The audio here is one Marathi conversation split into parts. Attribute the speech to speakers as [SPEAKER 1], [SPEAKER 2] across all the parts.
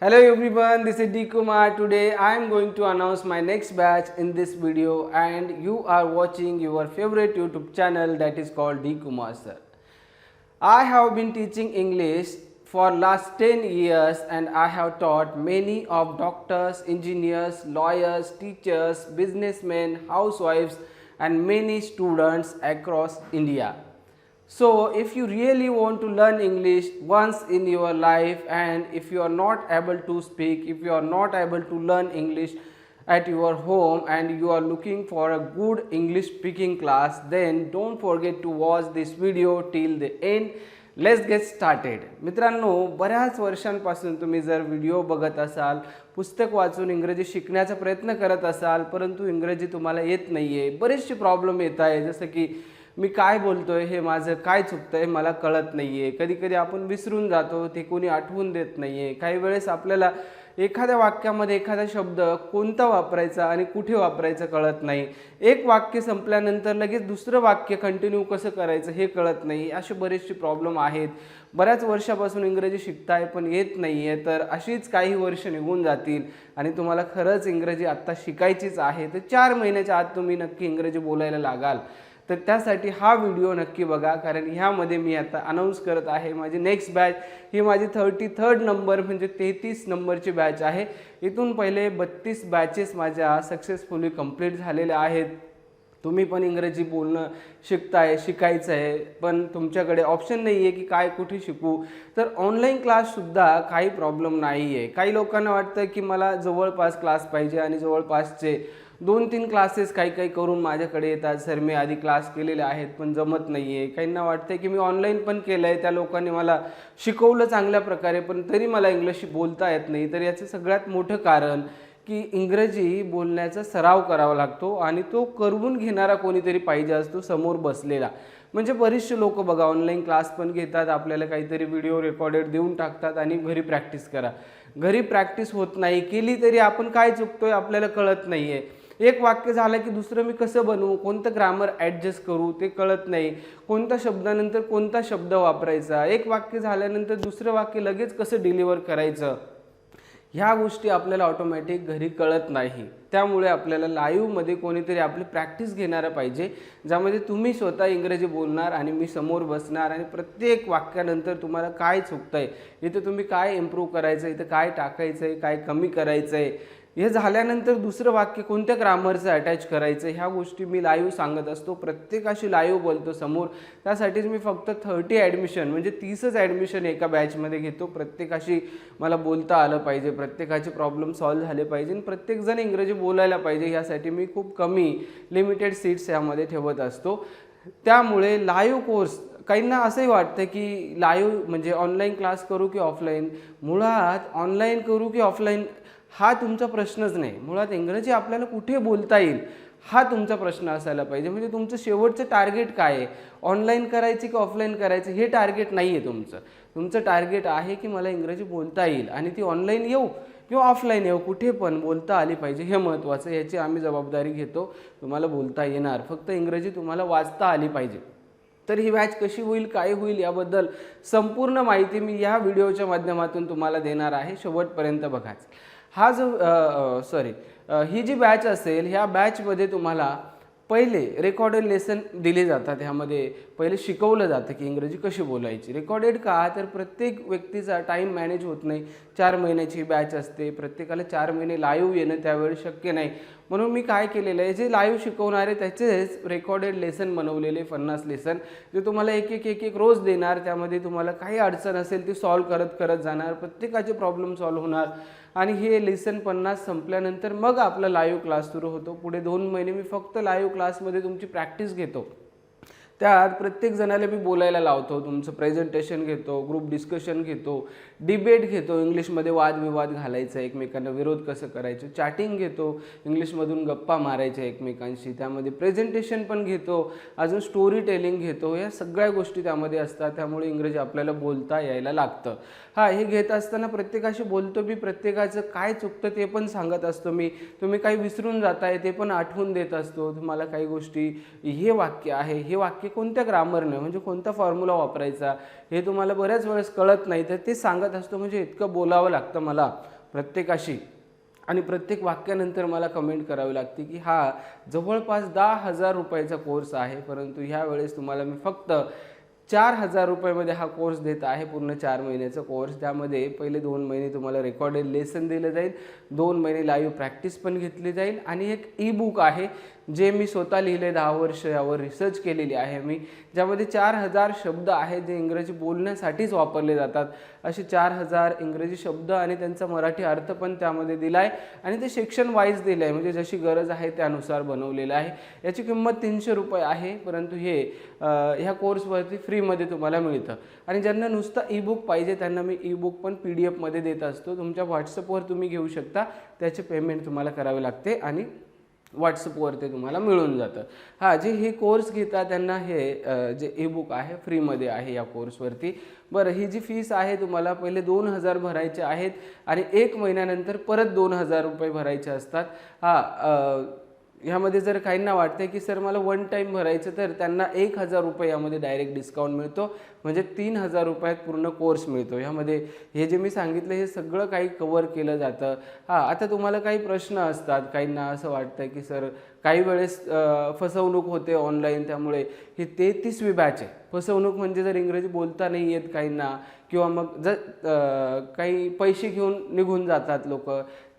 [SPEAKER 1] Hello everyone, this is D Kumar. Today I am going to announce my next batch in this video and you are watching your favorite YouTube channel that is called D Kumar sir. I have been teaching English for last 10 years and I have taught many of doctors, engineers, lawyers, teachers, businessmen, housewives and many students across India. So, if you really want to learn English once in your life, and if you are not able to speak, if you are not able to learn English at your home, and you are looking for a good English speaking class, then don't forget to watch this video till the end. Let's get started मित्रांनो बऱ्याच वर्षांपासून तुम्ही जर व्हिडिओ बघत असाल पुस्तक वाचून इंग्रजी शिकण्याचा प्रयत्न करत असाल परंतु इंग्रजी तुम्हाला येत नाही आहे बरेचसे प्रॉब्लेम येत आहे जसं की मी काय बोलतोय हे माझं काय चुकतंय मला कळत नाही आहे कधी कधी आपण विसरून जातो ते कोणी आठवून देत नाही आहे काही वेळेस आपल्याला एखाद्या वाक्यामध्ये एखादा शब्द कोणता वापरायचा आणि कुठे वापरायचं कळत नाही. एक वाक्य संपल्यानंतर लगेच दुसरं वाक्य कंटिन्यू कसं करायचं हे कळत नाही. असे बरेचसे प्रॉब्लेम आहेत. बऱ्याच वर्षापासून इंग्रजी शिकताय पण येत नाही आहे तर अशीच काही वर्ष निघून जातील आणि तुम्हाला खरंच इंग्रजी आत्ता शिकायचीच आहे. तर चार महिन्याच्या आत तुम्ही नक्की इंग्रजी बोलायला लागाल. तर त्यासाठी हा व्हिडिओ नक्की बघा कारण ह्यामध्ये मी आता अनाऊन्स करत आहे माझी नेक्स्ट बॅच ही माझी थर्टी थर्ड नंबर म्हणजे तेहतीस नंबरची बॅच आहे. इथून पहिले बत्तीस बॅचेस माझ्या सक्सेसफुली कंप्लीट झालेल्या आहेत. तुम्ही पण इंग्रजी बोलणं शिकताय शिकायचं आहे पण तुमच्याकडे ऑप्शन नाही आहे की काय कुठे शिकू. तर ऑनलाईन क्लाससुद्धा काही प्रॉब्लेम नाही आहे काही लोकांना वाटतं की मला जवळपास क्लास पाहिजे आणि जवळपासचे दोन तीन क्लासेस काही काही करून माझ्याकडे येतात. सर मी आधी क्लास केलेले आहेत पण जमत नाही आहे काहींना वाटतं की मी ऑनलाईन पण केलं आहे त्या लोकांनी मला शिकवलं चांगल्या प्रकारे पण तरी मला इंग्लिश बोलता येत नाही. तर याचं सगळ्यात मोठं कारण की इंग्रजी बोलण्याचा सराव करावा लागतो आणि तो करवून घेणारा कोणीतरी पाहिजे असतो समोर बसलेला. म्हणजे बरेचसे लोक बघा ऑनलाईन क्लास पण घेतात आपल्याला काहीतरी व्हिडिओ रेकॉर्डेड देऊन टाकतात आणि घरी प्रॅक्टिस करा. घरी प्रॅक्टिस होत नाही केली तरी आपण काय चुकतोय आपल्याला कळत नाही आहे एक वाक्य झालं की दुसरं मी कसं बनवू? कोणतं ग्रामर ॲडजस्ट करू? ते कळत नाही. कोणत्या शब्दानंतर कोणता शब्द वापरायचा? एक वाक्य झाल्यानंतर दुसरं वाक्य लगेच कसं डिलिव्हर करायचं? ह्या गोष्टी आपल्याला ऑटोमॅटिक घरी कळत नाही. त्यामुळे आपल्याला लाईव्हमध्ये कोणीतरी आपली प्रॅक्टिस घेणारं पाहिजे ज्यामध्ये तुम्ही स्वतः इंग्रजी बोलणार आणि मी समोर बसणार आणि प्रत्येक वाक्यानंतर तुम्हाला काय चुकतं आहे इथं तुम्ही काय इम्प्रूव्ह करायचं आहे इथं काय टाकायचं आहे काय कमी करायचं आहे हे झाल्यानंतर दुसरं वाक्य कोणत्या ग्रामरचं अटॅच करायचं? ह्या गोष्टी मी लाईव्ह सांगत असतो. प्रत्येकाशी लाईव्ह बोलतो समोर. त्यासाठीच मी फक्त थर्टी ॲडमिशन म्हणजे तीसच ॲडमिशन एका बॅचमध्ये घेतो. प्रत्येकाशी मला बोलता आलं पाहिजे. प्रत्येकाचे प्रॉब्लेम सॉल्व्ह झाले पाहिजे. आणि प्रत्येकजण इंग्रजी बोलायला पाहिजे. ह्यासाठी मी खूप कमी लिमिटेड सीट्स यामध्ये ठेवत असतो. त्यामुळे लाईव्ह कोर्स काहींना असंही वाटतं की लाईव्ह म्हणजे ऑनलाईन क्लास करू की ऑफलाईन मुळात ऑनलाईन करू की ऑफलाईन हा तुमचा प्रश्नच नाही. मुळात इंग्रजी आपल्याला कुठे बोलता येईल? हा तुमचा प्रश्न असायला पाहिजे. म्हणजे तुमचं शेवटचं टार्गेट काय आहे? ऑनलाईन करायचं की ऑफलाईन करायचं? हे टार्गेट नाही आहे तुमचं. तुमचं टार्गेट आहे की मला इंग्रजी बोलता येईल आणि ती ऑनलाईन येऊ किंवा ऑफलाईन येऊ कुठे पण बोलता आली पाहिजे हे महत्त्वाचं याची आम्ही जबाबदारी घेतो. तुम्हाला बोलता येणार. फक्त इंग्रजी तुम्हाला वाचता आली पाहिजे. तर ही मॅच कशी होईल काय होईल याबद्दल संपूर्ण माहिती मी या व्हिडिओच्या माध्यमातून तुम्हाला देणार आहे. शेवटपर्यंत बघाच. हा जो सॉरी ही जी बॅच असेल ह्या बॅचमध्ये तुम्हाला पहिले रेकॉर्डेड लेसन दिले जातात. ह्यामध्ये पहिले शिकवलं जातं की इंग्रजी कशी बोलायची. रेकॉर्डेड का? तर प्रत्येक व्यक्तीचा टाईम मॅनेज होत नाही. चार महिन्याची बॅच असते. प्रत्येकाला चार महिने लाईव्ह येणं त्यावेळी शक्य नाही. म्हणून मी काय केलेलं आहे? जे लाईव्ह शिकवणारे त्याचेच रेकॉर्डेड लेसन बनवलेले पन्नास लेसन जे तुम्हाला एक एक एक एक रोज देणार त्यामध्ये तुम्हाला काही अडचण असेल ती सॉल्व्ह करत करत जाणार. प्रत्येकाचे प्रॉब्लेम सॉल्व्ह होणार. आणि हे लेसन पन्नास संपल्यानंतर मग आपला लाईव्ह क्लास सुरू होतो. पुढे दोन महिने मी फक्त लाईव्ह क्लासमध्ये तुमची प्रॅक्टिस घेतो. त्यात प्रत्येक जणाला मी बोलायला लावतो तुमचं प्रेझेंटेशन घेतो ग्रुप डिस्कशन घेतो डिबेट घेतो इंग्लिशमध्ये वादविवाद घालायचा एकमेकांना विरोध कसं करायचं चॅटिंग घेतो इंग्लिशमधून गप्पा मारायच्या एकमेकांशी त्यामध्ये प्रेझेंटेशन पण घेतो अजून स्टोरी टेलिंग घेतो या सगळ्या गोष्टी त्यामध्ये असतात त्यामुळे इंग्रजी आपल्याला बोलता यायला लागतं. हा हे घेत असताना प्रत्येकाशी बोलतो मी प्रत्येकाचं काय चुकतं ते पण सांगत असतो मी तुम्ही काही विसरून जाताय ते पण आठवून देत असतो तुम्हाला काही गोष्टी हे वाक्य आहे हे वाक्य की कोणत्या ग्रामरनं म्हणजे कोणता फॉर्म्युला वापरायचा हे तुम्हाला बऱ्याच वेळेस कळत नाही. तर ते सांगत असतो म्हणजे इतकं बोलावं लागतं मला प्रत्येकाशी. आणि प्रत्येक वाक्यानंतर मला कमेंट करावी लागते की हा जवळपास दहा हजार रुपयाचा कोर्स आहे परंतु ह्यावेळेस तुम्हाला मी फक्त चार हजार रुपयामध्ये हा कोर्स देत आहे पूर्ण चार महिन्याचा कोर्स त्यामध्ये पहिले दोन महिने तुम्हाला रेकॉर्डेड लेसन दिलं जाईल दोन महिने लाईव्ह प्रॅक्टिस पण घेतली जाईल आणि एक ई बुक आहे जे मी स्वतः लिहिले दहा वर्ष यावर रिसर्च केलेली आहे मी ज्यामध्ये चार हजार शब्द आहेत जे इंग्रजी बोलण्यासाठीच वापरले जातात. असे चार हजार इंग्रजी शब्द आणि त्यांचा मराठी अर्थ पण त्यामध्ये दिला आहे आणि ते सेक्शन वाईज दिलं आहे म्हणजे जशी गरज आहे त्यानुसार बनवलेलं आहे. याची किंमत तीनशे रुपये आहे परंतु हे ह्या कोर्सवरती फ्रीमध्ये तुम्हाला मिळतं. आणि ज्यांना नुसतं ई बुक पाहिजे त्यांना मी ई बुक पण पी डी एफमध्ये देत असतो. तुमच्या व्हॉट्सअपवर तुम्ही घेऊ शकता. त्याचे पेमेंट तुम्हाला करावे लागते आणि व्हॉट्सअपवरती तुम्हाला मिळून जातं. हां जे हे कोर्स घेतात त्यांना हे जे ई बुक आहे फ्रीमध्ये आहे या कोर्सवरती बरं ही जी फीस आहे तुम्हाला पहिले दोन हजार भरायचे आहेत आणि एक महिन्यानंतर परत दोन हजार रुपये भरायचे असतात. हां ह्यामध्ये जर काहींना वाटते की सर मला वन टाईम भरायचं तर त्यांना एक हजार रुपये यामध्ये डायरेक्ट डिस्काउंट मिळतो. म्हणजे तीन हजार रुपयात पूर्ण कोर्स मिळतो. ह्यामध्ये हे जे मी सांगितलं हे सगळं काही कवर केलं जातं. हां आता तुम्हाला काही प्रश्न असतात काहींना असं वाटतं की सर काही वेळेस फसवणूक होते ऑनलाईन त्यामुळे ही तेहतीसवी बॅच आहे. फसवणूक म्हणजे जर इंग्रजी बोलता नाही येत काहींना किंवा मग जर काही पैसे घेऊन निघून जातात लोक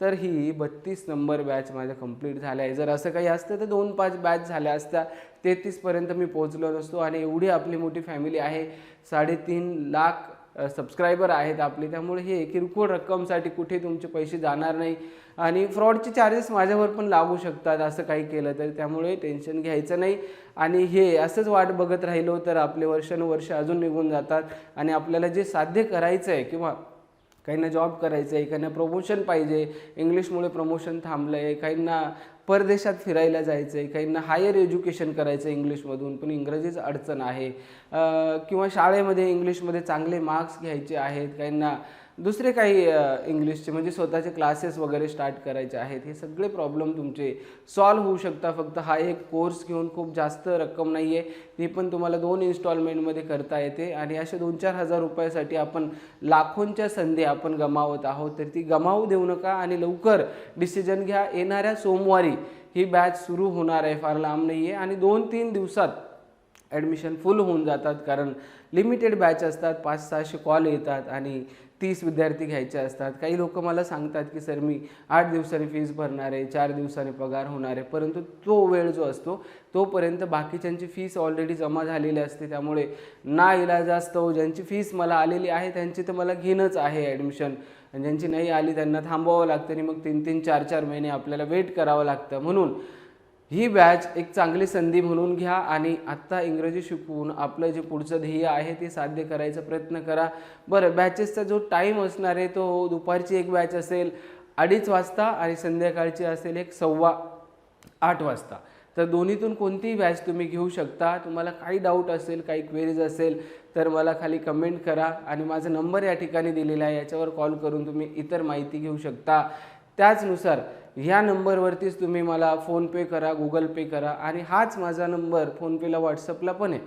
[SPEAKER 1] तर ही बत्तीस नंबर बॅच माझ्या कंप्लीट झाल्या आहे. जर असं काही असतं तर दोन पाच बॅच झाल्या असत्या. तेहतीसपर्यंत मी पोहोचलो नसतो आणि एवढी आपली मोठी फॅमिली आहे. साडेतीन लाख सबस्क्रायबर आहेत आपले. त्यामुळे हे किरकोळ रक्कमसाठी कुठे तुमचे पैसे जाणार नाही. आणि फ्रॉडचे चार्जेस माझ्यावर पण लागू शकतात असं काही केलं तर. त्यामुळे टेन्शन घ्यायचं नाही. आणि हे असंच वाट बघत राहिलो तर आपले वर्षानुवर्ष अजून निघून जातात. आणि आपल्याला जे साध्य करायचं आहे किंवा काहींना जॉब करायचं आहे काहींना प्रमोशन पाहिजे. इंग्लिशमुळे प्रमोशन थांबलं आहे काहींना परदेशात फिरायला जायचं आहे काहींना हायर एज्युकेशन करायचं आहे इंग्लिशमधून पण इंग्रजीच अडचण आहे. किंवा शाळेमध्ये इंग्लिशमध्ये चांगले मार्क्स घ्यायचे आहेत काहींना दुसरे काही इंग्लिशचे म्हणजे स्वतःचे क्लासेस वगैरे स्टार्ट करायचे आहेत हे सगळे प्रॉब्लेम तुमचे सॉल्व्ह होऊ शकता फक्त हा एक कोर्स घेऊन खूप जास्त रक्कम नाही आहे ती पण तुम्हाला दोन इन्स्टॉलमेंटमध्ये करता येते. आणि असे दोन चार हजार रुपयासाठी आपण लाखोंच्या संधी आपण गमावत आहोत. तर ती गमावू देऊ नका आणि लवकर डिसिजन घ्या. येणाऱ्या सोमवारी ही बॅच सुरू होणार आहे. फार लांब नाही आहे आणि दोन तीन दिवसात ॲडमिशन फुल होऊन जातात. कारण लिमिटेड बॅच असतात पाच सहाशे कॉल येतात आणि तीस विद्यार्थी घ्यायचे असतात. काही लोक मला सांगतात की सर मी आठ दिवसांनी फीज भरणार आहे चार दिवसांनी पगार होणार आहे. परंतु तो वेळ जो असतो तोपर्यंत बाकीच्यांची फीस ऑलरेडी जमा झालेली असते. त्यामुळे ना इलाज असतो. ज्यांची फीस मला आलेली आहे त्यांची तर मला घेणंच आहे ॲडमिशन ज्यांची नाही आली त्यांना थांबवावं लागतं आणि मग तीन तीन चार चार महिने आपल्याला वेट करावं लागतं. म्हणून ही बॅच एक चांगली संधी म्हणून घ्या आणि आत्ता इंग्रजी शिकवून आपलं जे पुढचं ध्येय आहे ते साध्य करायचा प्रयत्न करा. बरं बॅचेसचा जो टाईम असणार आहे तो दुपारची एक बॅच असेल अडीच वाजता आणि संध्याकाळची असेल एक सव्वा आठ वाजता. तर दोन्हीतून कोणतीही बॅच तुम्ही घेऊ शकता. तुम्हाला काही डाऊट असेल काही क्वेरीज असेल तर मला खाली कमेंट करा आणि माझा नंबर या ठिकाणी दिलेला आहे. याच्यावर कॉल करून तुम्ही इतर माहिती घेऊ शकता. त्याचनुसार ह्या नंबरवरतीच तुम्ही मला फोनपे करा गुगल पे करा आणि हाच माझा नंबर फोनपेला व्हॉट्सअपला पण आहे.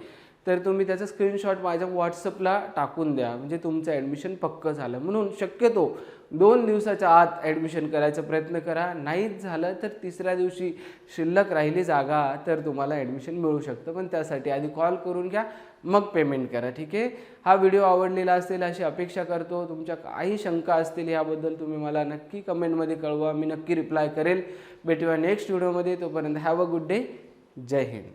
[SPEAKER 1] तर तुम्ही त्याचा स्क्रीनशॉट माझ्या व्हॉट्सअपला टाकून द्या. म्हणजे तुमचं ॲडमिशन पक्कं झालं. म्हणून शक्यतो दोन दिवसाच्या आत ॲडमिशन करायचा प्रयत्न करा. नाहीच झालं तर तिसऱ्या दिवशी शिल्लक राहिली जागा तर तुम्हाला ॲडमिशन मिळू शकतं. पण त्यासाठी आधी कॉल करून घ्या मग पेमेंट करा. ठीक आहे? हा व्हिडिओ आवडलेला असेल अशी अपेक्षा करतो. तुमच्या काही शंका असतील याबद्दल तुम्ही मला नक्की कमेंटमध्ये कळवा. मी नक्की रिप्लाय करेल. भेटूया नेक्स्ट व्हिडिओमध्ये तोपर्यंत हॅव अ गुड डे जय हिंद.